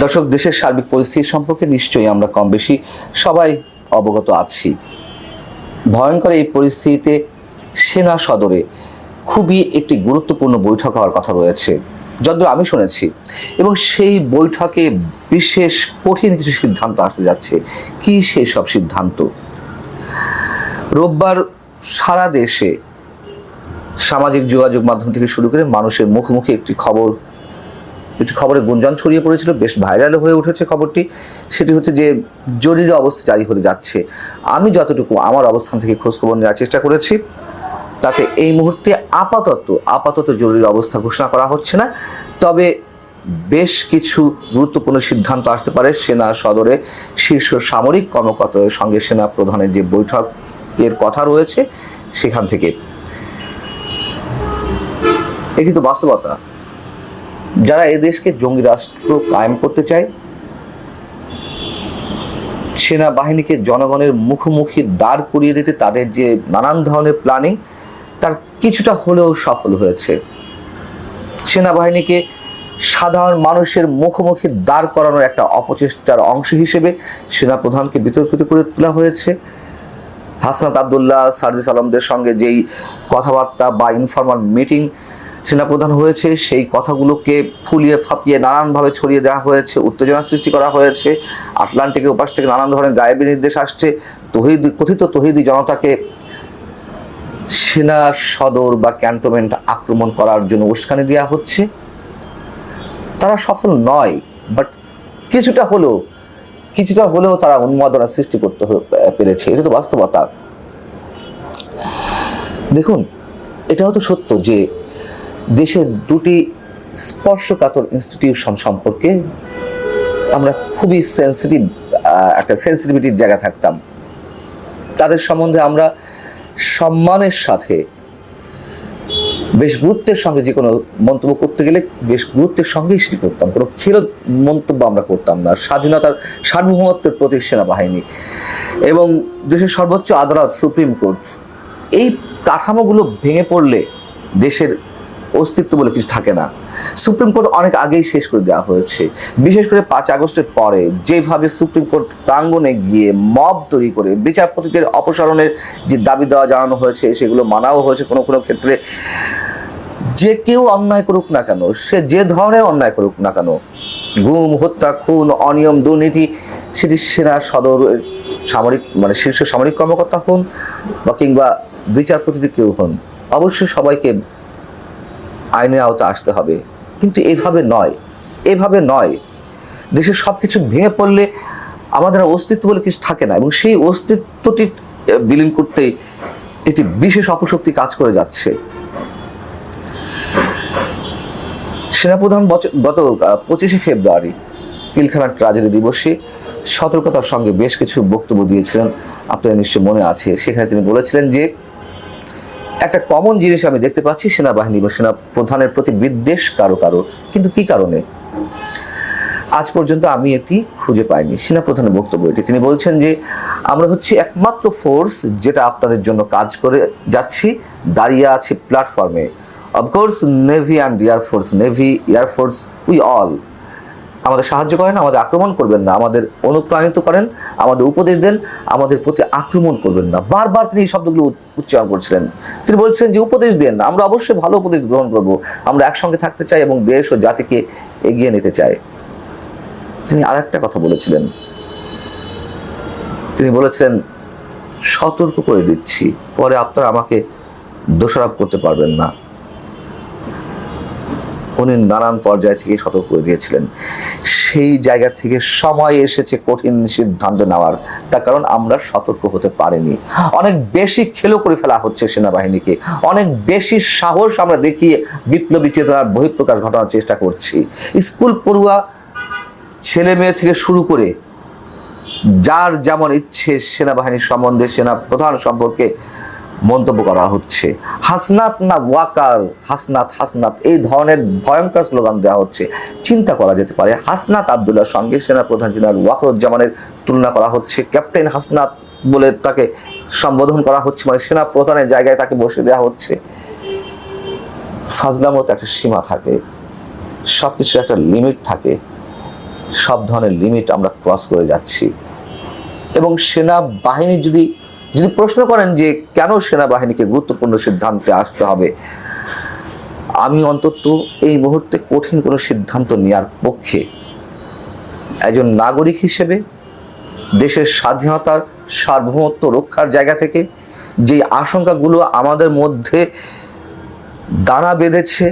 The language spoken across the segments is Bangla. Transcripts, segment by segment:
দর্শক, দেশের সার্বিক পরিস্থিতি সম্পর্কে নিশ্চয়ই আমরা কম বেশি সবাই অবগত আছি। ভয়ঙ্কর এই পরিস্থিতিতে সেনা সদরে খুবই একটি গুরুত্বপূর্ণ বৈঠক হওয়ার কথা রয়েছে, যদ্দূর আমি শুনেছি। এবং সেই বৈঠকে বিশেষ কঠিন কিছু সিদ্ধান্ত আসতে যাচ্ছে। কি সেই সব সিদ্ধান্ত? রোববার সারা দেশে সামাজিক যোগাযোগ মাধ্যম থেকে শুরু করে মানুষের মুখোমুখি একটি খবর একটি খবরে গুঞ্জন ছড়িয়ে পড়েছিল, বেশ ভাইরাল হয়ে উঠেছে খবরটি। সেটি হচ্ছে যে, জরুরি অবস্থা জারি হতে যাচ্ছে। আমি যতটুকু আমার অবস্থান থেকে খোঁজখবর নেওয়ার চেষ্টা করেছি, তাতে এই মুহূর্তে আপাতত আপাতত জরুরি অবস্থা ঘোষণা করা হচ্ছে না। তবে বেশ কিছু গুরুত্বপূর্ণ সিদ্ধান্ত আসতে পারে সেনা সদরে শীর্ষ সামরিক কর্মকর্তাদের সঙ্গে সেনা প্রধানের যে বৈঠকের কথা রয়েছে সেখান থেকে। এটি তো বাস্তবতা। যারা এই দেশকে জঙ্গি রাষ্ট্র কায়েম করতে চায়, সেনাবাহিনীকে জনগণের মুখোমুখি দাঁড় করিয়ে দিতে তাদের যে নানান ধরনের প্ল্যানিং তার কিছুটা হলেও সফল হয়েছে। সেনাবাহিনীকে সাধারণ মানুষের মুখোমুখি দাঁড় করানোর একটা অপচেষ্টার অংশ হিসেবে সেনাপ্রধানকে বিতর্কিত করে তোলা হয়েছে। হাসনাত আবদুল্লাহ, সার্জিস আলমদের সঙ্গে যেই কথাবার্তা বা ইনফরমাল মিটিং সেনাপ্রধান হয়েছে, সেই কথাগুলোকে ফুলিয়ে ফাপিয়ে নানানভাবে ছড়িয়ে দেওয়া হয়েছে, উত্তেজনা সৃষ্টি করা হয়েছে, আটলান্টিকের উপাস থেকে নানান ধরনের গায়েবী নির্দেশ আসছে। তহিদি, কথিত তহিদি জনতাকে সেনা সদর বা ক্যান্টনমেন্ট আক্রমণ করার জন্য উস্কানি দেওয়া হচ্ছে। তারা সফল নয় বাট কিছুটা হলেও কিছুটা হলেও তারা উন্মাদনা সৃষ্টি করতে পেরেছে। এটা তো বাস্তবতা। দেখুন এটাও তো সত্য যে দেশের দুটি স্পর্শকাতর ইনস্টিটিউশন সম্পর্কে আমরা খুবই সেন্সিটিভ একটা সেন্সিটিভিটির জায়গা থাকতাম। তাদের সম্বন্ধে আমরা সম্মানের সাথে, বেশ গুরুত্বের সঙ্গে যে কোনো মন্তব্য করতে গেলে বেশ গুরুত্বের সঙ্গেই সেটি করতাম। কোনো খেরত মন্তব্য আমরা করতাম না। স্বাধীনতার সার্বভৌমত্বের প্রতি সেনাবাহিনী এবং দেশের সর্বোচ্চ আদালত, সুপ্রিম কোর্ট, এই কাঠামোগুলো ভেঙে পড়লে দেশের অস্তিত্ব বলে কিছু থাকে না। সুপ্রিম কোর্ট অনেক আগেই শেষ করে দেওয়া হয়েছে। বিশেষ করে পাঁচ আগস্টের পরে যেভাবে সুপ্রিম কোর্ট প্রাঙ্গণে গিয়ে মব তৈরি করে বিচারপতিদের অপসারণের যে দাবি দেওয়া জানানো হয়েছে, সেগুলো মানাও হয়েছে কোনো কোনো ক্ষেত্রে। যে কেউ অন্যায় করুক না কেন, সে যে ধরনের অন্যায় করুক না কেন, গুম, হত্যা, খুন, অনিয়ম, দুর্নীতি, সেটি সেনা সদর সামরিক মানে শীর্ষ সামরিক কর্মকর্তা হন বা কিংবা বিচারপতিদের কেউ হন, অবশ্যই সবাইকে আইনের আওতা আসতে হবে। কিন্তু এভাবে নয়। এভাবে নয়। দেশের সব কিছু ভেঙে পড়লে আমাদের অস্তিত্ব বলে কিছু থাকে না এবং সেই অস্তিত্বটি বিলীন করতে একটি বিশেষ অপশক্তি কাজ করে যাচ্ছে। সেনাপ্রধান গত পঁচিশে ফেব্রুয়ারি পিলখানার ট্রাজেডি দিবসে সতর্কতার সঙ্গে বেশ কিছু বক্তব্য দিয়েছিলেন। আপনাদের নিশ্চয় মনে আছে। সেখানে তিনি বলেছিলেন যে একটা কমন জিনিস আমি দেখতে পাচ্ছি সেনাবাহিনী বা সেনা প্রধানের প্রতি বিদ্বেষ কারও কারও। কিন্তু কি কারণে? আজ পর্যন্ত আমি এটি খুঁজে পাইনি। সেনাপ্রধানের বক্তব্য এটি। তিনি বলছেন যে, আমরা হচ্ছে একমাত্র ফোর্স যেটা আপনাদের জন্য কাজ করে যাচ্ছি, দাঁড়িয়ে আছে প্ল্যাটফর্মে of course navy and air force navy air force we all আমাদের সাহায্য করেন, আমাদের আক্রমণ করবেন না। আমাদের অনুপ্রাণিত করেন, আমাদের উপদেশ দেন, আমাদের প্রতি আক্রমণ করবেন না। বারবার তিনি এই শব্দগুলো উচ্চারণ করছিলেন। তিনি বলছিলেন যে, উপদেশ দেন, আমরা অবশ্যই ভালো উপদেশ গ্রহণ করব। আমরা একসঙ্গে থাকতে চাই এবং দেশ ও জাতিকে এগিয়ে নিতে চাই। তিনি আরেকটা কথা বলেছিলেন। তিনি বলেছিলেন, সতর্ক করে দিচ্ছি, পরে আপনারা আমাকে দোষারোপ করতে পারবেন না। উনি নানান পর্যায় থেকে সতর্ক করে দিয়েছিলেন। সেই জায়গা থেকে সময় এসেছে কঠিন সিদ্ধান্ত নেওয়ার। তার কারণ আমরা সতর্ক হতে পারিনি। অনেক বেশি খেলো করে ফেলা হচ্ছে সেনাবাহিনীকে। অনেক বেশি সাহস আমরা দেখিয়ে বিপ্লবী চেতনার বহিঃপ্রকাশ ঘটানোর চেষ্টা করছি। স্কুল পড়ুয়া ছেলে মেয়ে থেকে শুরু করে যার যেমন ইচ্ছে সেনাবাহিনীর সম্বন্ধে সেনা প্রধান সম্পর্কে মন্তব্য করা হচ্ছে। হাসনাত না ওয়াকার, হাসনাত হাসনাত, এই ধরনের ভয়ঙ্কর স্লোগান দেওয়া হচ্ছে। চিন্তা করা যেতে পারে, হাসনাত আবদুল্লাহ সঙ্গে সেনাপ্রধান জেনারেল ওয়াকরুজ্জামানের তুলনা করা হচ্ছে। ক্যাপ্টেন হাসনাত বলে তাকে সম্বোধন করা হচ্ছে মানে সেনা প্রধানের জায়গায় তাকে বসে দেওয়া হচ্ছে। ফাজলামত একটা সীমা থাকে সব কিছুর একটা লিমিট থাকে, সব ধরনের লিমিট আমরা ক্রস করে যাচ্ছি। এবং সেনাবাহিনী যদি যদি প্রশ্ন করেন যে কেন সেনাবাহিনীকে গুরুত্বপূর্ণ সিদ্ধান্তে আসতে হবে, আমি অন্তত এই মুহূর্তে কঠিন কোনো সিদ্ধান্ত নেওয়ার পক্ষে একজন নাগরিক হিসেবে দেশের স্বাধীনতার সার্বভৌমত্ব রক্ষার জায়গা থেকে যে আশঙ্কাগুলো আমাদের মধ্যে দানা বেঁধেছে,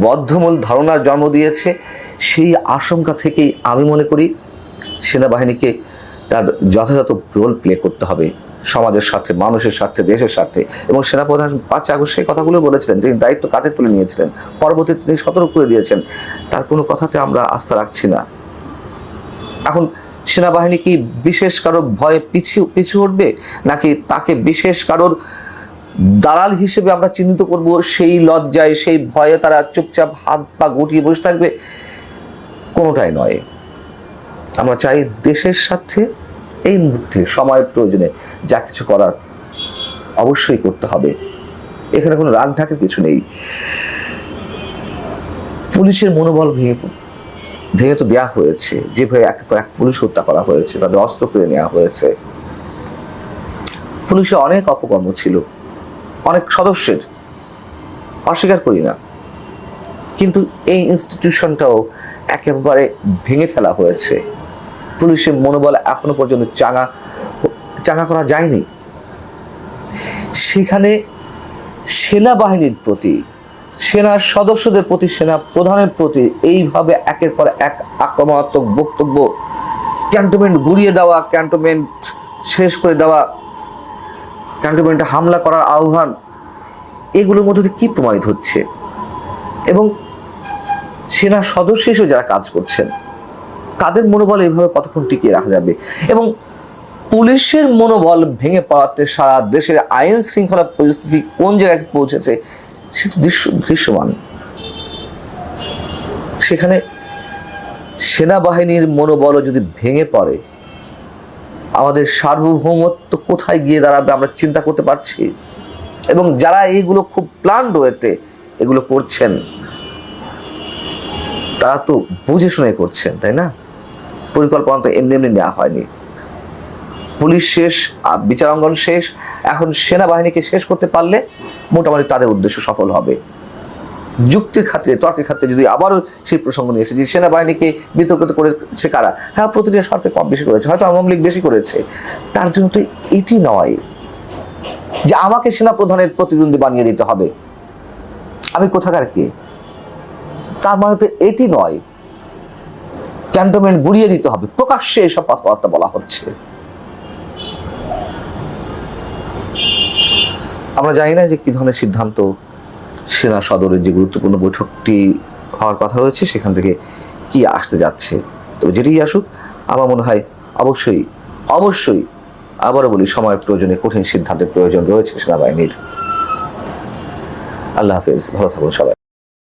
বদ্ধমূল ধারণার জন্ম দিয়েছে, সেই আশঙ্কা থেকেই আমি মনে করি সেনাবাহিনীকে তার যথাযথ রোল প্লে করতে হবে। সমাজের স্বার্থে, মানুষের স্বার্থে, দেশের স্বার্থে। এবং সেনাপ্রধান পাঁচ আগস্ট সেই কথাগুলো বলেছিলেন, তিনি দায়িত্ব কাঁধে তুলে নিয়েছিলেন। পরবর্তীতে তিনি সতর্ক করে দিয়েছেন, তার কোনো কথাতে আমরা আস্থা রাখছি না। এখন সেনাবাহিনী কি বিশেষ কারোর ভয়ে পিছু পিছু উঠবে নাকি তাকে বিশেষ কারোর দালাল হিসেবে আমরা চিহ্নিত করব? সেই লজ্জায়, সেই ভয়ে তারা চুপচাপ হাত পা গুটিয়ে বসে থাকবে? কোনোটাই নয়। আমরা চাই দেশের সাথে এই মুহূর্তে সময়ের প্রয়োজনে যা কিছু করার অবশ্যই করতে হবে। এখানে কোনো রাগ ঢাকের কিছু নেই। পুলিশের মনোবল ভেঙে ভেঙে তো দেওয়া হয়েছে। যেভাবে এক এক পুলিশ হত্যা করা হয়েছে, তাদের অস্ত্র কেড়ে নেওয়া হয়েছে। পুলিশে অনেক অপকর্ম ছিল। অনেক সদস্যের। অস্বীকার করি না। কিন্তু এই ইনস্টিটিউশনটাও একেবারে ভেঙে ফেলা হয়েছে। পুলিশের মনোবল এখনও পর্যন্ত চাঙা চাঙা করা যায়নি। সেখানে সেনাবাহিনীর প্রতি সেনার সদস্যদের প্রতি, সেনা প্রধানের প্রতি এইভাবে একের পর এক আক্রমণাত্মক বক্তব্য, ক্যান্টনমেন্ট গুড়িয়ে দেওয়া, ক্যান্টনমেন্ট শেষ করে দেওয়া, ক্যান্টনমেন্টে হামলা করার আহ্বান, এগুলোর মধ্যে কি প্রমাণিত হচ্ছে? এবং সেনা সদস্য হিসেবে যারা কাজ করছেন তাদের মনোবল এইভাবে কতক্ষণ টিকিয়ে রাখা যাবে? এবং পুলিশের মনোবল ভেঙে পড়াতে সারা দেশের আইন শৃঙ্খলা পরিস্থিতি কোন জায়গায় পৌঁছেছে, সে তো দৃশ্য, দৃশ্যমান। সেখানে সেনাবাহিনীর মনোবলও যদি ভেঙে পড়ে, আমাদের সার্বভৌমত্ব কোথায় গিয়ে দাঁড়াবে আমরা চিন্তা করতে পারছি? এবং যারা এইগুলো খুব প্ল্যান রয়েতে এগুলো করছেন, তারা তো বুঝে শুনে করছেন, তাই না? পরিকল্পনা তো এমনি এমনি নেওয়া হয়নি। পুলিশ শেষ বিচারাঙ্গন শেষ, এখন সেনাবাহিনীকে শেষ করতে পারলে মোটামুটি তাদের উদ্দেশ্য সফল হবে। যুক্তির খাতিরে, তর্কের খাতিরে যদি আবারও সেই প্রসঙ্গ নিয়ে এসে যে সেনাবাহিনীকে বিতর্কিত করেছে কারা? হ্যাঁ প্রতিটি সরকার কম বেশি করেছে, হয়তো আওয়ামী লীগ বেশি করেছে। তার জন্য তো এটি নয় যে আমাকে সেনা প্রধানের প্রতিদ্বন্দ্বী বানিয়ে দিতে হবে। আমি কোথাকার কে? তার মানে তো এটি নয় ক্যান্টনমেন্ট গুড়িয়ে দিতে হবে। প্রকাশ্যে এসব কথাবার্তা বলা হচ্ছে। আমরা জানি না যে কি ধরনের সিদ্ধান্ত সেনা সদরের যে গুরুত্বপূর্ণ বৈঠকটি হওয়ার কথা রয়েছে, সেখান থেকে কি আসতে যাচ্ছে। তো যেটাই আসুক, আমার মনে হয় অবশ্যই অবশ্যই আবারও বলি, সময়ের প্রয়োজনে কঠিন সিদ্ধান্তের প্রয়োজন রয়েছে সেনাবাহিনীর। আল্লাহ হাফেজ, ভালো থাকুন সবাই।